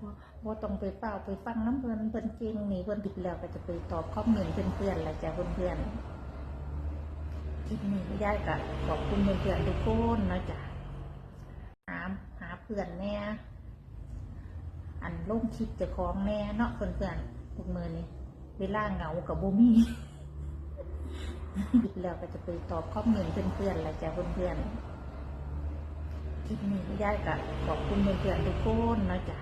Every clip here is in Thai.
บ่บ่ต้องไปเฝ้าไปฟังน้ำเพิ่นเพิ่นเก่งนี่เพิ่นติดแล้วก็จะไปตอบคอมเมนเพื่อนๆล่ะจ้ะเพื่อนๆคลิปนี้ยายก็ขอบคุณเพื่อนๆทุกคนนะจ๊ะหาหาเพื่อนแน่อันลงคลิปจะของแน่เนาะเพื่อนๆทุกมือนี้เวลาเหงากับบ่มีติดแล้วก็จะไปตอบคอมเมนเพื่อนๆล่ะจ้ะเพื่อนๆ คลิปนี้ยายก็ขอบคุณเพื่อนๆทุกคนนะจ๊ะ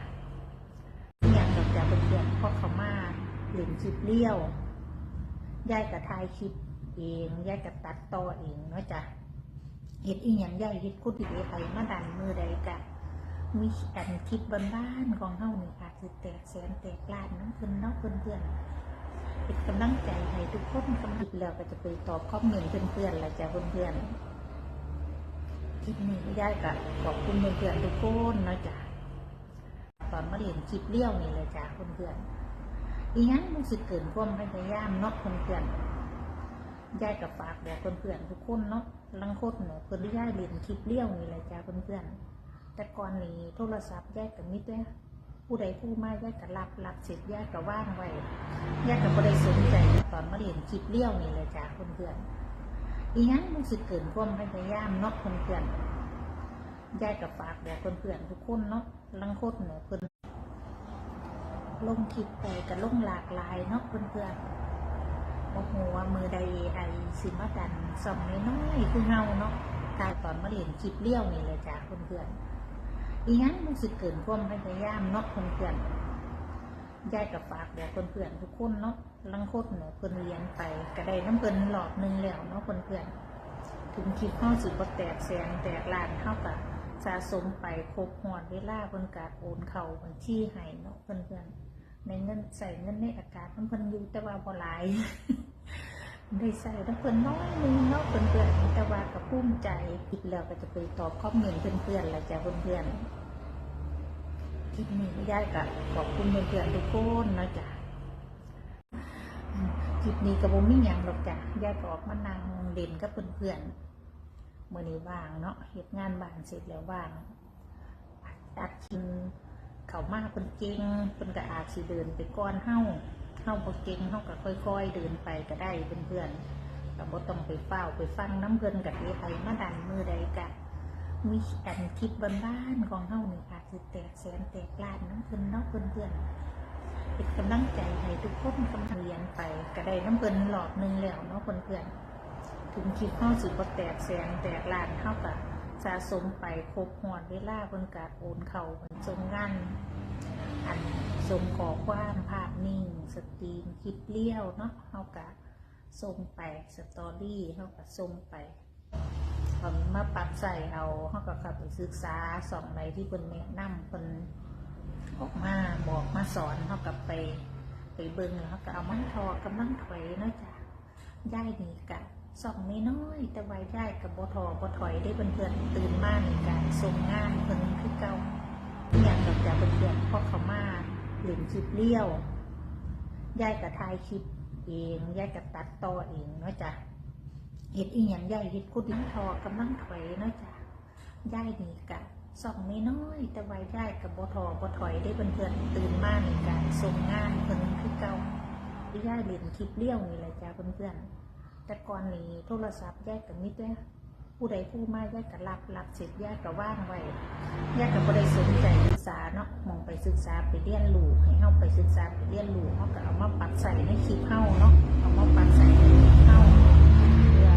อย่างดอกจากเพื่อนๆพ่อเขามาหลินคลิปเลี้ยวยายก็ถ่ายคลิปเองยายก็ตัดต่อเองนะจ๊ะเห็ดอีหยังยายเห็ดคุดที่ไปมาดันมือใดกะมีอันคลิปบ้านๆของเฮานี่อาจจะแตกแสนแตกล้านน้ำเพิ่นเนาะเพื่อนๆเป็นกำลังใจให้ทุกคนกำลังแล้วก็จะไปตอบคอมเมนต์เพื่อนๆล่ะจ้ะเพื่อนๆ คลิปนี้ยายก็ขอบคุณเพื่อนๆทุกคนนะจ๊ะตอนมาเรียนคลิปเลี้ยวนี่เลยจ้ะเพื่อนๆอีงั้นมันสิเกินความพยายามเนาะเพื่อนๆยายกับฝากบอกเพื่อนๆทุกคนเนาะลังโคตรเนี่ยเพื่อนยายเรียนคลิปเลี้ยวนี่เลยจ้ะเพื่อนๆแต่ก่อนนี้โทรศัพท์ยายกับมิตรผู้ใดผู้มายายกกับรับรับเสร็จยายกับว่างไว้ยายกกับบ่ได้สนใจตอนมาเรียนคลิปเลี้ยวนี่เลยจ้ะเพื่อนๆ อีงั้นมันสิเกินความพยายามเนาะเพื่อนๆยายกับฝากบอกเพื่อนๆทุกคนเนาะลังโคตรเนี่ยเพื่อนลงคลิปไปกับลงหลากหลายเนาะเพื่อนๆโอ้โหว่ามือใดไอสิมาดันส่องน้อยๆคือเงาเนาะตายตอนมาเรียนคลิปเลี้ยวนี่เลยจ้ะเพื่อนๆอีงั้นมันสิเกินความพยายามเนาะเพื่อนๆยายกับฝากบอกเพื่อนๆทุกคนเนาะ ลังโคตรเนี่ยเพิ่นเรียนไปก็ได้น้ำเพิ่นหลอดนึงแล้วเนาะเพื่อนๆถึงคลิปข้าสิบ่แตกแสนแตกล้านเท่ากับสะสมไปครบหอดเวลาเพิ่นกาโอนเข้าบัญชีให้เนาะเพื่อนๆในเงินใส่เงินในอากาศมันเพิ่นอยู่แต่ว่าบ่หลายได้ใส่แล้วเพิ่นน้อยนึงเนาะเพื่อนๆแต่ว่าก็ภูมิใจอีกแล้วก็จะไปตอบคอมเมนต์เพื่อนๆละจ้ะเพื่อนๆคลิปนี้ยายก็ขอบคุณเพื่อนๆทุกคนนะจ๊ะ คลิปนี้ก็บ่มีหยังหรอกจ้ะยายก็ออกมานั่งเล่นกับเพื่อนๆมื้อนี้ว่างเนาะเฮ็ดงานบ้านเสร็จแล้วว่างตัดกินเข้ามากเพิ่นเก่งเพิ่นก็อาจสิเดินไปก่อนเฮาเฮาบ่เก่งเฮาก็ค่อย ๆ เดินไปก็ได้เพื่อนๆก็บ่ต้องไปเฝ้าไปฟังน้ำเพิ่นก็สิให้มาดันมือใดก็มีอันคลิปบ้านๆของเฮานี่อาจจะแตกแสนแตกล้านน้ำเพิ่นนาะเพื่อนๆ เป็นกำลังใจให้ทุกคนกำลังเรียนไปก็ได้น้ำเพิ่นหลอดนึงแล้วเนาะเพื่อนๆถึงคลิปเฮาสิบ่แตกแสนแตกล้านเฮาก็สะสมไปครบหอดเวลาเพิ่นกาโอนเข้าเพิ่นส่งงานอันส่งขอความภาพนิ่ง สตรีมคลิปเลี้ยวเนาะเฮาก็ส่งไปสตอรี่เฮาก็ส่งไปพอมาปรับใส่เอาเขาก็เข้าไปศึกษาสองในที่คนแนะนำคน ออกมาบอกมาสอนเขากับไป ไปเบิ่งแล้วเขาก็เอามันทอกำลังถอยเนาะจ้ะย่ายนี่กะสองไม่น้อยแต่ว่าย่ายกับบทอบถอยได้เพื่อนๆตื่นมากในการส่งงานเพิ่นคือเก่าอย่างดอกจากเพื่อนพ่อเขามาหลินคลิปเลี้ยวย่ายกับถ่ายคลิปเองย่ายกับตัดต่อเองเนาะจ้ะเห็ดอีหยังใหญ่เห็ดคุดลิ้นทอกำลังถอยเนาะจ้ะย่ายนี่กะ สองไม่น้อยแต่ว่าย่ายกับบทอบถอยได้เพื่อนๆตื่นมากในการส่งงานเพิ่นคือเก่าย่ายเรียนคลิปเลี้ยวนี่แหละจ้ะเพื่อนๆแต่ก่อนนี้โทรศัพท์ย่ายกกับมิตรผู้ใดผู้มาย่ายกกับรับรับเสร็จย่ายกับว่างไว้ย่ายกับบ่ได้สนใจศึกษาเนาะมองไปศึกษาไปเรียนรู้ให้เฮาไปศึกษาไปเรียนรู้เฮาก็เอามาปรับใส่ในคลิปเฮาเนาะเอามาปรับใส่ในคลิปเฮาเพื่อ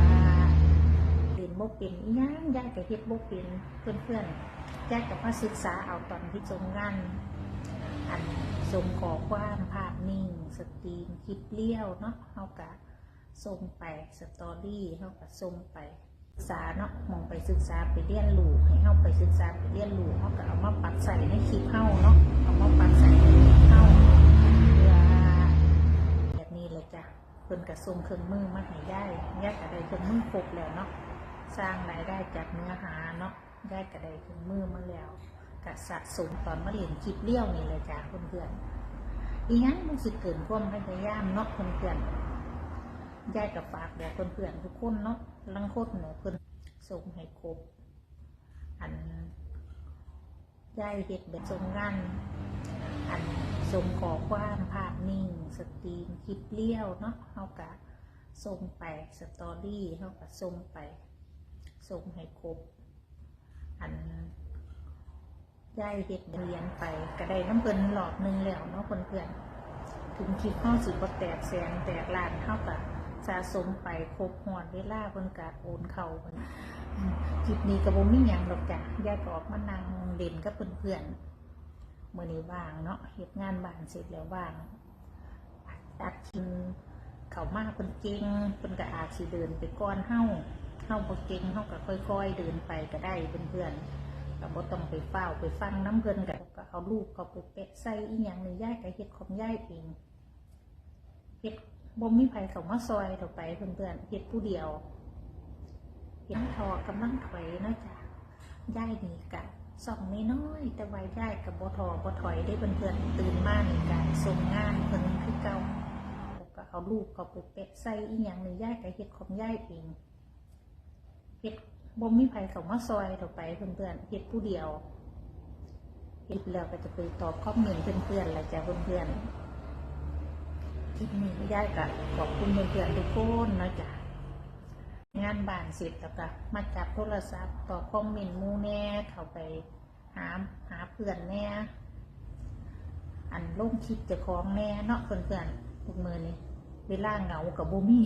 เรียนโบเป็นอีหยังยายกับเฮ็ดโบเป็นเพื่อนๆ ยายกับมาศึกษาเอาตอนที่จงงานอันส่งขอความภาพนิ่ง สตรีมคลิปเลี้ยวเนาะเฮากะส่งไปสตอรี่เฮากะส่งไปศึกษาเนาะมองไปศึกษาไปเรียนรู้ให้เฮาไปศึกษาไปเรียนรู้เฮาก็เอามาปรับใส่ในคลิปเฮาเนาะเอามาปรับใส่ในคลิปเฮาเพื่อแบบนี้เลยจ้ะเพิ่นกระส่งเครื่องมือมาให้ย่ายย่ายก็ได้เครื่องมือครบแล้วเนาะสร้างรายได้จากเนื้อหาเนาะ ย่ายก็ได้เครื่องมือมาแล้วก็สะสมตอนมาเรียนคลิปเลี้ยวนี่เลยจ้ะเพื่อนๆอีงั้นมันสิเกินความพยายามเนาะเพื่อนๆย่ายกับฝากบอกเพื่อนๆทุกคนเนาะลังโคตรเนี่ยเพิ่อนส่งให้ครบ อันย่ายเฮ็ดแบบทรงงานอันส่งขอความภาพนิ่ง สตรีมคลิปเลี้ยวเนาะเฮากะส่งไปสตอรี่เฮากะส่งไปส่งให้ครบ อันย่ายเฮ็ดเรียนไปก็ได้น้ำเพิ่นหลอดนึงแล้วเนาะเพื่อนๆถึงคลิปเฮาสิบ่แตกแสนแตกล้านเฮากะสะสมไปครบหอดเวลาเพิ่นกะโอนเขาเพิ่นคลิปนี้ก็บ่มียังหรอกจ้ะยายกออกมานั่งเล่นกับเพื่อนๆมื้อนี้ว่างเนาะเฮ็ดงานบ้านเสร็จแล้วว่างตัดกินเขามาเพิ่นเก่งเพิ่นก็อาจสิเดินไปก่อนเฮา เฮาบ่เก่งเฮาก็ค่อย ๆ เดินไปก็ได้เพื่อนๆก็บ่ต้องไปเฝ้าไปฟังน้ำเพิ่นก็ก็เอาลูกเขาไปแปะใส่อีหยังนี่ยายก็เฮ็ดของยายเองเฮ็ดบ่มีไผเข้ามาซอยเท่าไปเพื่อนๆเฮ็ดผู้เดียวเห็นทอกำลังถอยนะจ้ะย่ายนี่กะส่องไม่น้อยแต่ว่าย่ายกับบทอบถอยได้เพื่อนๆตื่นมาในการส่งงานเพิ่นคือเก่าแล้วก็เอาลูกเขาไปเปะใส่อีหยังนี่ย่ายก็เฮ็ดของย่ายเอง เฮ็ดบ่มีไผเข้ามาซอยเท่าไปเพื่อนๆเฮ็ดผู้เดียวเฮ็ดแล้วก็จะไปตอบคอมเมนต์เพื่อนๆล่ะจ้ะเพื่อนๆคลิปนี้ย่ายก็ขอบคุณเพื่อนๆทุกคนเนะจ้ะงานบ้านเสร็จแล้วก็มาจับโทรศัพท์ตอบคอมเมนต์มูแน่เข้าไปหาหาเพื่อนแน่อันลงคลิปเจะคล้องแน่เนาะเพื่อนๆทุกมือนี่เวลาเหงากับบูมี่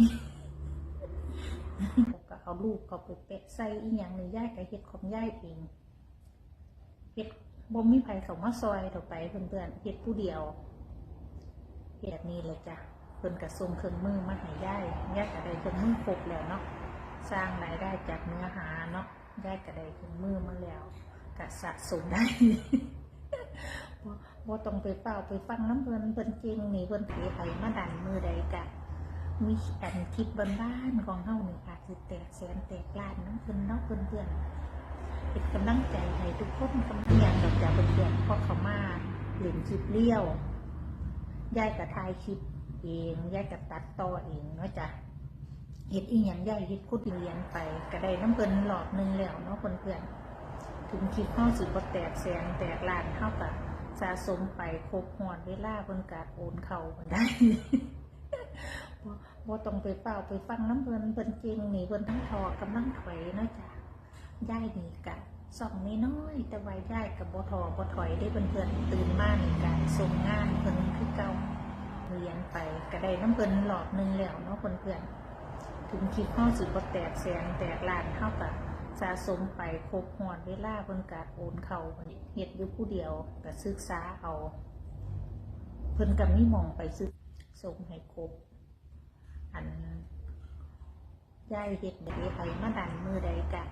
เอาลูกเขาไปเปะใส่อีหยังนี่ย่ายก็เฮ็ดของย่ายเองเฮ็ดบ่มีไผเขามาซอยเท่าไปเพื่อนๆเฮ็ดผู้เดียวเฮ็ดแบบนี้เลยจ้ะเพิ่นก็ส่งเครื่องมือมาให้ย่ายย่ายก็ได้เครื่องมือครบแล้วเนาะสร้างรายได้จากเนื้อหาเนาะได้กระไดขึ้นมือมาแล้วกะสะสมได้บ่ต้องไปเฝ้าไปฟังน้ำเพิ่นเพิ่นเก่งนี่เพิ่นเทไปมาดันมือใดกะ มีอันคลิปบ้านของเฮานี่อาจสิแตกแสนแตกล้านน้ำเพิ่นเนาะเพื่อนเป็นกำลังใจให้ทุกคนกำลังอย่างดอกจากเพื่อนๆพราะเขามาเล่นคลิปเลี้ยวยายก็ถ่ายคลิปเองยายก็ตัดต่อเองเนาะจ้ะเฮ็ดอีหยังใหญ่เฮ็ดคุดเรียนไปก็ได้น้ำเพิ่นหลอดนึงแล้วเนาะเพื่อนๆถึงคลิปเฮาสิบ่แตกแสนแตกล้านเฮาก็สะสมไปครบหอดเวลาเพิ่นก็โอนเข้าได้ บ่บ่ต้องไปเฝ้าไปฟังน้ำเพิ่นเพิ่นเก่งนี่เพิ่นทั้งทอกำลังถอยนะจ้ะย่ายนี่กะส่องน้อยแต่ว่าย่ายกับบ่ทอบ่ถอยได้เพื่อนตื่นมาในการส่งงานเพิ่นคือเก่าเรียนไปก็ได้น้ำเพิ่นหลอดหนึงแล้วเนาะเพื่อนถึงคลิปเฮาสิบ่แตกแสนแตกล้านเฮาก็สะสมไปครบหอดเวลาเพิ่นก็โอนเข้าเฮ็ดอยู่ผู้เดียวก็ศึกษาเอา เพิ่นก็มีหมองไปศึกส่งให้ครบ อันย่ายเฮ็ดได้ไปมาดันมือใดกะ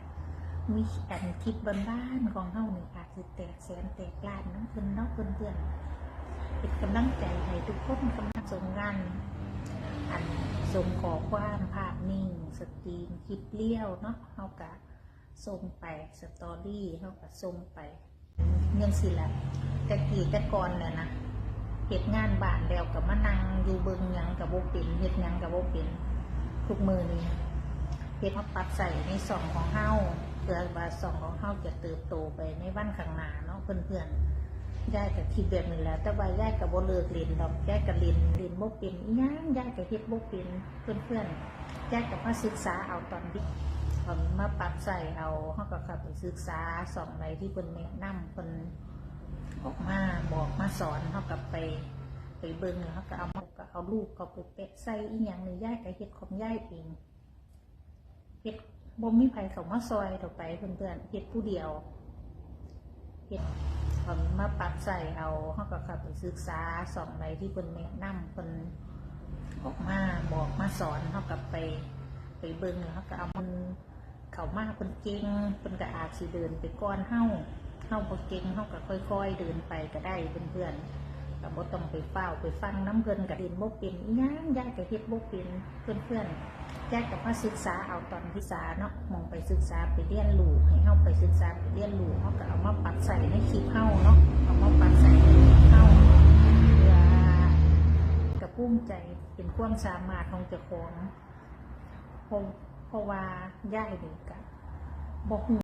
มีอันคลิปบนบ้านของเฮาหนี่อาจสิแตกแสนแตกล้านน้ำเพิ่นเนาะเพื่อนเป็นกำลังใจให้ทุกคนกำลังสงงานอันส่งขอความภาพนิ่งสตรีมคลิปเลี้ยวเนาะเฮากะส่งไปสตอรี่เฮากะส่งไปเงินสิละแต่กี่แต่ก่อนเนี่ยนะ เหตุงานบ้านแล้วกับมานั่งอยู่เบิงหยังกับโบเป็นเฮ็ดหยังกับโบเป็นทุกมือนี้เฮ็ดเฮาปรับใส่ในสองของเฮาเพื่อว่าสองของเฮาจะเติบโตไปในวันข้างหน้าเนาะเพื่อนๆยายกับคิดแบบนี้แล้ว แต่ว่ายายกับโบเลิกเรียนดอกยายกับเรียนเรียนบ่เป็นอีหยังยายกับเฮ็ดบ่เป็นเพื่อนๆยายกับมาศึกษาเอาตอนที่ตอนมาปรับใส่เอาเฮาก็เข้าไปศึกษาสองใดที่เพิ่นแนะนำเพิ่นออกมาบ สอนเฮากับไปไปเบิ่งแล้วเฮาก็เอามาก็เอาลูกเขาไปเปะใส่อีหยังนี่ย่ายก็เฮ็ดของย่ายเองเฮ็ดบ่มีไผเขามาซอยเท่าไปเพื่อนๆเฮ็ดผู้เดียวเฮ็ดเพิ่นมาปรับใส่เอาเฮาก็ข้าไปศึกษาสองใดที่เพิ่นแนะนำเพิ่นออกมาบอกมาสอนเฮาก็ไปไปเบิ่งแล้วเฮาก็เอามันเขามาเพิ่นเก่งเพิ่นก็อาจสิเดินไปก่อนเฮา เฮาบ่เก่งเฮาก็ค่อย ๆ เดินไปก็ได้เพื่อนๆก็บ่ต้องไปเฝ้าไปฟังน้ำเพิ่นก็เรียนบ่เป็นอีหยังยายก็เฮ็ดบ่เป็นเพื่อนๆยายก็มาศึกษาเอาตอนที่ษาเนาะมองไปศึกษาไปเรียนรู้ให้เฮาไปศึกษาไปเรียนรู้เฮาก็เอามาปรับใส่ในคลิปเฮาเนาะเอามาปรับใส่ในคลิปเฮาเพื่อกระปุ้มใจเป็นความสามารถของเจ้าของเพราะเพราะว่าย่ายนี่ก็บ่ฮู้